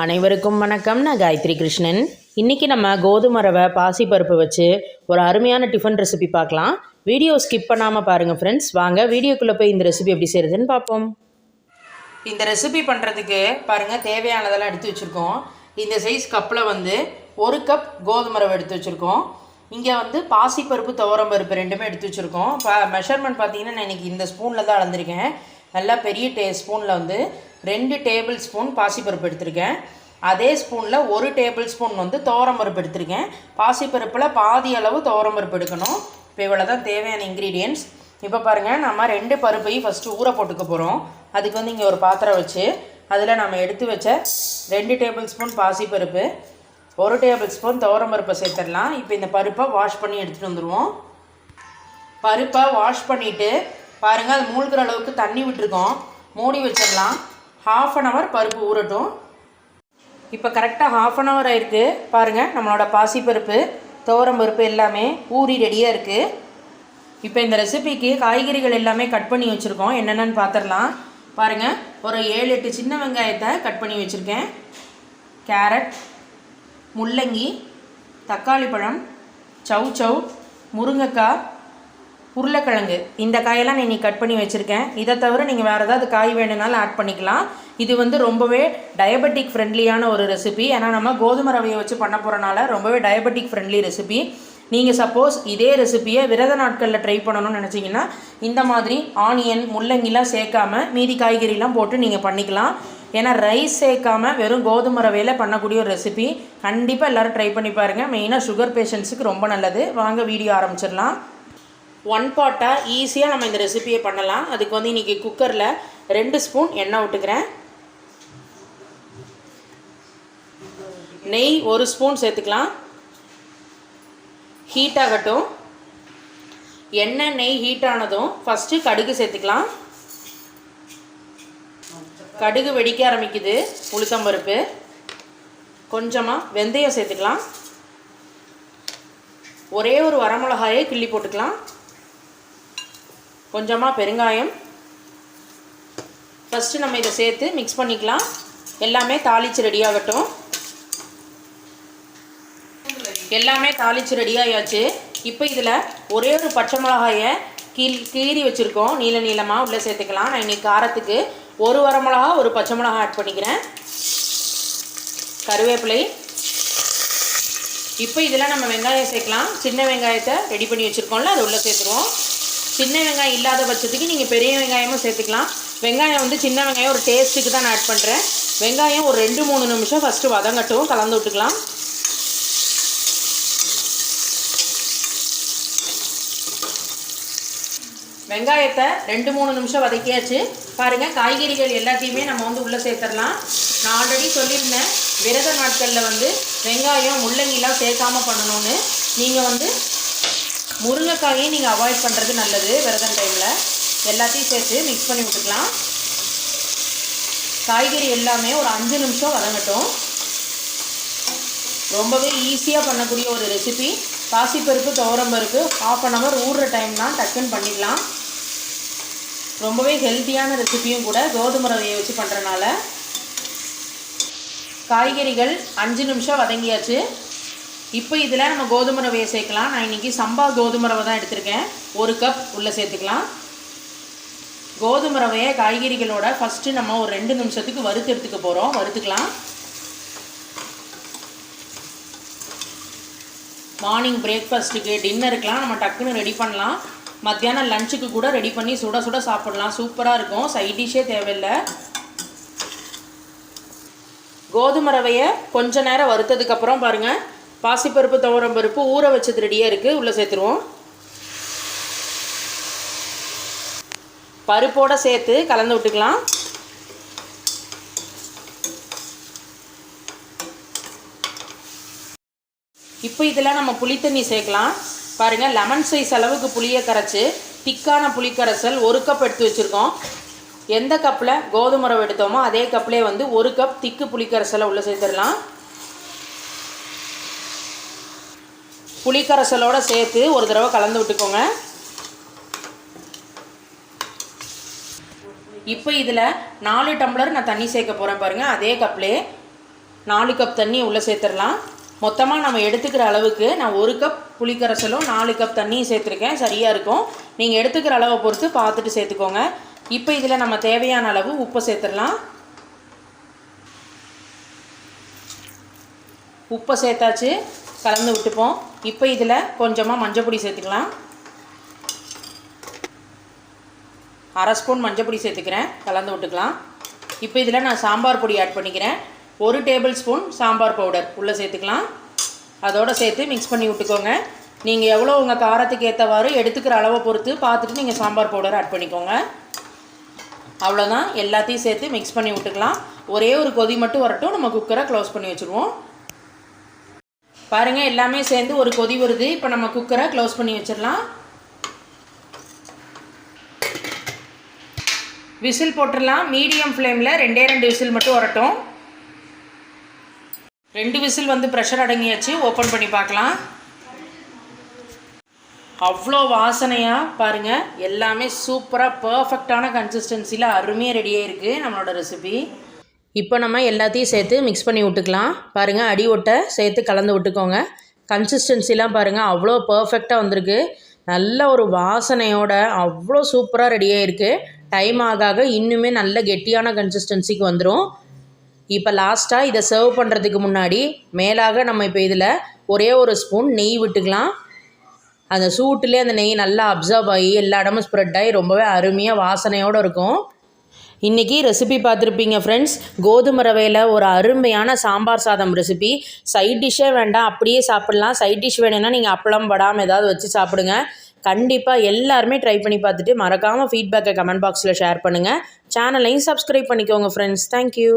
அனைவருக்கும் வணக்கம். நான் காயத்ரி கிருஷ்ணன். இன்றைக்கி நம்ம கோதுமை ரவை பாசிப்பருப்பு வச்சு ஒரு அருமையான டிஃபன் ரெசிபி பார்க்கலாம். வீடியோ ஸ்கிப் பண்ணாமல் பாருங்கள் ஃப்ரெண்ட்ஸ் வாங்க வீடியோக்குள்ளே போய் இந்த ரெசிபி எப்படி செய்கிறதுன்னு பார்ப்போம். இந்த ரெசிபி பண்ணுறதுக்கு பாருங்கள் தேவையானதெல்லாம் எடுத்து வச்சுருக்கோம். இந்த சைஸ் கப்பில் வந்து ஒரு கப் கோதுமை ரவை எடுத்து வச்சுருக்கோம். இங்கே வந்து பாசிப்பருப்பு துவரம்பருப்பு ரெண்டுமே எடுத்து வச்சுருக்கோம். இப்போ மெஷர்மெண்ட் பார்த்தீங்கன்னா நான் இன்றைக்கி இந்த ஸ்பூனில் தான் அளந்திருக்கேன். நல்லா பெரிய டே ஸ்பூனில் வந்து ரெண்டு டேபிள் ஸ்பூன் பாசிப்பருப்பு எடுத்திருக்கேன். அதே ஸ்பூனில் ஒரு டேபிள் ஸ்பூன் வந்து துவரம்பருப்பு எடுத்திருக்கேன். பாசிப்பருப்பில் பாதி அளவு துவரம்பருப்பு எடுக்கணும். இப்போ இவ்வளோ தான் தேவையான இன்க்ரீடியன்ட்ஸ் இப்போ பாருங்கள் நம்ம ரெண்டு பருப்பையும் ஃபஸ்ட்டு ஊற போட்டுக்க போகிறோம் அதுக்கு வந்து இங்கே ஒரு பாத்திரம் வச்சு அதில் நம்ம எடுத்து வச்ச ரெண்டு டேபிள் ஸ்பூன் பாசிப்பருப்பு ஒரு டேபிள் ஸ்பூன் துவரம்பருப்பை சேர்த்துடலாம். இப்போ இந்த பருப்பை வாஷ் பண்ணி எடுத்துகிட்டு வந்துடுவோம் பருப்பை வாஷ் பண்ணிவிட்டு பாருங்கள் அது மூழ்கிற அளவுக்கு தண்ணி விட்டுருக்கோம். மூடி வச்சிடலாம். ஹாஃப் அன் ஹவர் பருப்பு ஊறட்டும். இப்போ கரெக்டாக ஹாஃப் அன் ஹவர் ஆயிருக்கு. பாருங்கள் நம்மளோட பாசிப்பருப்பு துவரம் பருப்பு எல்லாமே ஊறி ரெடியாக இருக்குது இப்போ இந்த ரெசிபிக்கு காய்கறிகள் எல்லாமே கட் பண்ணி வச்சுருக்கோம். என்னென்னு பார்த்துடலாம் பாருங்கள் ஒரு ஏழு எட்டு சின்ன வெங்காயத்தை கட் பண்ணி வச்சுருக்கேன். கேரட் முள்ளங்கி தக்காளி பழம் சவ் சவ் முருங்கைக்காய் உருளைக்கிழங்கு. இந்த காயெல்லாம் நான் கட் பண்ணி வச்சுருக்கேன். இதை தவிர நீங்கள் வேறு ஏதாவது காய் வேணுனாலும் ஆட் பண்ணிக்கலாம். இது வந்து ரொம்பவே டயபெட்டிக் ஃப்ரெண்ட்லியான ஒரு ரெசிபி ஏன்னா நம்ம கோதுமை ரவையை வச்சு பண்ண போகிறனால ரொம்பவே டயபெட்டிக் ஃப்ரெண்ட்லி ரெசிபி நீங்கள் சப்போஸ் இதே ரெசிபியை விரத நாட்களில் ட்ரை பண்ணணும்னு நினச்சிங்கன்னா இந்த மாதிரி ஆனியன் முள்ளங்கிலாம் சேர்க்காம மீதி காய்கறிலாம் போட்டு நீங்கள் பண்ணிக்கலாம். ஏன்னா ரைஸ் சேர்க்காம வெறும் கோதுமை ரவையில் பண்ணக்கூடிய ஒரு ரெசிபி கண்டிப்பாக எல்லோரும் ட்ரை பண்ணி பாருங்கள் மெயினாக சுகர் பேஷண்ட்ஸுக்கு ரொம்ப நல்லது. வாங்க வீடியோ ஆரம்பிச்சிடலாம். ஒன் பாட்டாக ஈஸியாக நம்ம இந்த ரெசிபியை பண்ணலாம். அதுக்கு வந்து இன்றைக்கி குக்கரில் ரெண்டு ஸ்பூன் எண்ணெய் விட்டுக்கிறேன் நெய் ஒரு ஸ்பூன் சேர்த்துக்கலாம். ஹீட் ஆகட்டும். எண்ணெய் நெய் ஹீட் ஆனதும் ஃபஸ்ட்டு கடுகு சேர்த்துக்கலாம். கடுகு வெடிக்க ஆரம்பிக்குது. உளுத்தம்பருப்பு கொஞ்சமாக வெந்தயம் சேர்த்துக்கலாம். ஒரே ஒரு வரமிளகாயை கிள்ளி போட்டுக்கலாம். கொஞ்சமாக பெருங்காயம். ஃபஸ்ட்டு நம்ம இதை சேர்த்து மிக்ஸ் பண்ணிக்கலாம். எல்லாமே தாளிச்சு ரெடியாகட்டும் எல்லாமே தாளிச்சு ரெடியாகியாச்சு இப்போ இதில் ஒரே ஒரு பச்சை மிளகாயை கீழ் கீறி வச்சுருக்கோம். நீல நீளமாக உள்ளே சேர்த்துக்கலாம். நான் இன்றைக்கி காரத்துக்கு ஒரு வரமிளகா ஒரு பச்சை மிளகா ஆட் பண்ணிக்கிறேன். கருவேப்பிலை. இப்போ இதில் நம்ம வெங்காயம் சேர்க்கலாம். சின்ன வெங்காயத்தை ரெடி பண்ணி வச்சுருக்கோம்ல அதை உள்ளே சேர்த்துருவோம். சின்ன வெங்காயம் இல்லாத பட்சத்துக்கு நீங்கள் பெரிய வெங்காயமும் சேர்த்துக்கலாம். வெங்காயம் வந்து சின்ன வெங்காயம் ஒரு டேஸ்ட்டுக்கு தான் நான் ஆட் பண்ணுறேன் வெங்காயம் ஒரு ரெண்டு மூணு நிமிஷம் ஃபஸ்ட்டு வதங்கட்டும் கலந்து விட்டுக்கலாம். வெங்காயத்தை ரெண்டு மூணு நிமிஷம் வதக்கியாச்சு. பாருங்கள் காய்கறிகள் எல்லாத்தையுமே நம்ம வந்து உள்ளே சேர்த்துடலாம். நான் ஆல்ரெடி சொல்லியிருந்தேன் விரத நாட்களில் வந்து வெங்காயம் முள்ளங்கிலாம் சேர்க்காம பண்ணணும்னு. நீங்கள் வந்து முருங்கைக்காயை நீங்கள் அவாய்ட் பண்ணுறது நல்லது விரதம் டைமில் எல்லாத்தையும் சேர்த்து மிக்ஸ் பண்ணி விட்டுக்கலாம். காய்கறி எல்லாமே ஒரு அஞ்சு நிமிஷம் வதங்கட்டும். ரொம்பவே ஈஸியாக பண்ணக்கூடிய ஒரு ரெசிபி பாசிப்பருப்பு துவரம்பருப்பு ஹாஃப் அன் ஹவர் ஊடுற டைம் தான் டக்குன்னு பண்ணிக்கலாம் ரொம்பவே ஹெல்த்தியான ரெசிபியும் கூட கோதுமை ரவையை வச்சு பண்ணுறனால காய்கறிகள் அஞ்சு நிமிஷம் வதங்கியாச்சு. இப்போ இதில் நம்ம கோதுமை ரவையை சேர்க்கலாம். நான் இன்றைக்கி சம்பா கோதுமை ரவை தான் எடுத்திருக்கேன். ஒரு கப் உள்ளே சேர்த்துக்கலாம். கோதுமை ரவையை காய்கறிகளோட ஃபஸ்ட்டு நம்ம ஒரு ரெண்டு நிமிஷத்துக்கு வறுத்து எடுத்துக்க போகிறோம் வறுத்துக்கலாம். மார்னிங் பிரேக்ஃபாஸ்ட்டுக்கு டின்னருக்கெலாம் நம்ம டக்குன்னு ரெடி பண்ணலாம். மத்தியானம் லஞ்சுக்கு கூட ரெடி பண்ணி சுட சுட சாப்பிடலாம். சூப்பராக இருக்கும். சைட் டிஷ்ஷே தேவையில்லை. கோதுமை ரவையை கொஞ்ச நேரம் வறுத்ததுக்கப்புறம் பாருங்கள் பாசிப்பருப்பு துவரம் பருப்பு ஊற வச்சது ரெடியாக இருக்குது உள்ளே சேர்த்துருவோம். பருப்போடு சேர்த்து கலந்து விட்டுக்கலாம். இப்போ இதில் நம்ம புளித்தண்ணி சேர்க்கலாம். பாருங்கள் லெமன் சைஸ் அளவுக்கு புளியை கரைச்சி திக்கான புளிக்கரைசல் ஒரு கப் எடுத்து வச்சுருக்கோம். எந்த கப்பில் கோதுமை ரவை எடுத்தோமோ அதே கப்லேயே வந்து ஒரு கப் திக்கு புளிக்கரைசலை உள்ளே சேர்த்துடலாம். புளிக்கரைசலோடு சேர்த்து ஒரு தடவை கலந்து விட்டுக்கோங்க. இப்போ இதில் நாலு டம்ளர் நான் தண்ணி சேர்க்க போகிறேன் பாருங்கள் அதே கப்லே நாலு கப் தண்ணி உள்ளே சேர்த்துடலாம். மொத்தமாக நம்ம எடுத்துக்கிற அளவுக்கு நான் ஒரு கப் புளிக்கரைசலும் நாலு கப் தண்ணியும் சேர்த்துருக்கேன். சரியாக இருக்கும். நீங்கள் எடுத்துக்கிற அளவை பொறுத்து பார்த்துட்டு சேர்த்துக்கோங்க. இப்போ இதில் நம்ம தேவையான அளவு உப்பை சேர்த்துடலாம். உப்பை சேர்த்தாச்சு. கலந்து விட்டுப்போம். இப்போ இதில் கொஞ்சமாக மஞ்சள் பொடி சேர்த்துக்கலாம். அரை ஸ்பூன் மஞ்சள் பொடி சேர்த்துக்கிறேன். கலந்து விட்டுக்கலாம். இப்போ இதில் நான் சாம்பார் பொடி ஆட் பண்ணிக்கிறேன். ஒரு டேபிள் ஸ்பூன் சாம்பார் பவுடர் உள்ளே சேர்த்துக்கலாம். அதோடு சேர்த்து மிக்ஸ் பண்ணி விட்டுக்கோங்க. நீங்கள் எவ்வளோ உங்கள் காரத்துக்கு ஏற்றவாறு எடுத்துக்கிற அளவை பொறுத்து பார்த்துட்டு நீங்கள் சாம்பார் பவுடர் ஆட் பண்ணிக்கோங்க. அவ்வளோதான். எல்லாத்தையும் சேர்த்து மிக்ஸ் பண்ணி விட்டுக்கலாம். ஒரே ஒரு கொதி மட்டும் வரட்டும். நம்ம குக்கரை க்ளோஸ் பண்ணி வச்சுருவோம். பாருங்கள் எல்லாமே சேர்ந்து ஒரு கொதி வருது. இப்போ நம்ம குக்கரை க்ளோஸ் பண்ணி வச்சிடலாம். விசில் போட்டுடலாம். மீடியம் ஃப்ளேமில் ரெண்டே ரெண்டு விசில் மட்டும் வரட்டும். ரெண்டு விசில் வந்து ப்ரெஷர் அடங்கியாச்சு. ஓப்பன் பண்ணி பார்க்கலாம். அவ்வளோ வாசனையாக பாருங்கள் எல்லாமே சூப்பராக பர்ஃபெக்டான கன்சிஸ்டன்சியில் அருமையாக ரெடியாக இருக்குது நம்மளோட ரெசிபி இப்போ நம்ம எல்லாத்தையும் சேர்த்து மிக்ஸ் பண்ணி விட்டுக்கலாம். பாருங்கள் அடி ஒட்டை சேர்த்து கலந்து விட்டுக்கோங்க. கன்சிஸ்டன்சிலாம் பாருங்கள் அவ்வளோ பர்ஃபெக்டாக வந்திருக்கு. நல்ல ஒரு வாசனையோட அவ்வளோ சூப்பராக ரெடியாக இருக்குது டைம் ஆக ஆக இன்னுமே நல்ல கெட்டியான கன்சிஸ்டன்சிக்கு வந்துடும் இப்போ லாஸ்ட்டாக இதை சர்வ் பண்ணுறதுக்கு முன்னாடி மேலாக நம்ம இப்போ இதில் ஒரே ஒரு ஸ்பூன் நெய் விட்டுக்கலாம். அந்த சூட்டுலேயே அந்த நெய் நல்லா அப்சர்வ் ஆகி எல்லா இடமும் ஸ்ப்ரெட் ஆகி ரொம்பவே அருமையாக வாசனையோடு இருக்கும். இன்றைக்கி ரெசிபி பார்த்துருப்பீங்க ஃப்ரெண்ட்ஸ் கோதுமை ரவையில் ஒரு அருமையான சாம்பார் சாதம் ரெசிபி சைட் டிஷ்ஷே வேண்டாம் அப்படியே சாப்பிட்லாம். சைட் டிஷ் வேணும்னா நீங்கள் அப்பளம் படாமல் ஏதாவது வச்சு சாப்பிடுங்க. கண்டிப்பாக எல்லாருமே ட்ரை பண்ணி பார்த்துட்டு மறக்காமல் ஃபீட்பேக்கை கமெண்ட் பாக்ஸில் ஷேர் பண்ணுங்கள் சேனலையும் சப்ஸ்கிரைப் பண்ணிக்கோங்க ஃப்ரெண்ட்ஸ் தேங்க்யூ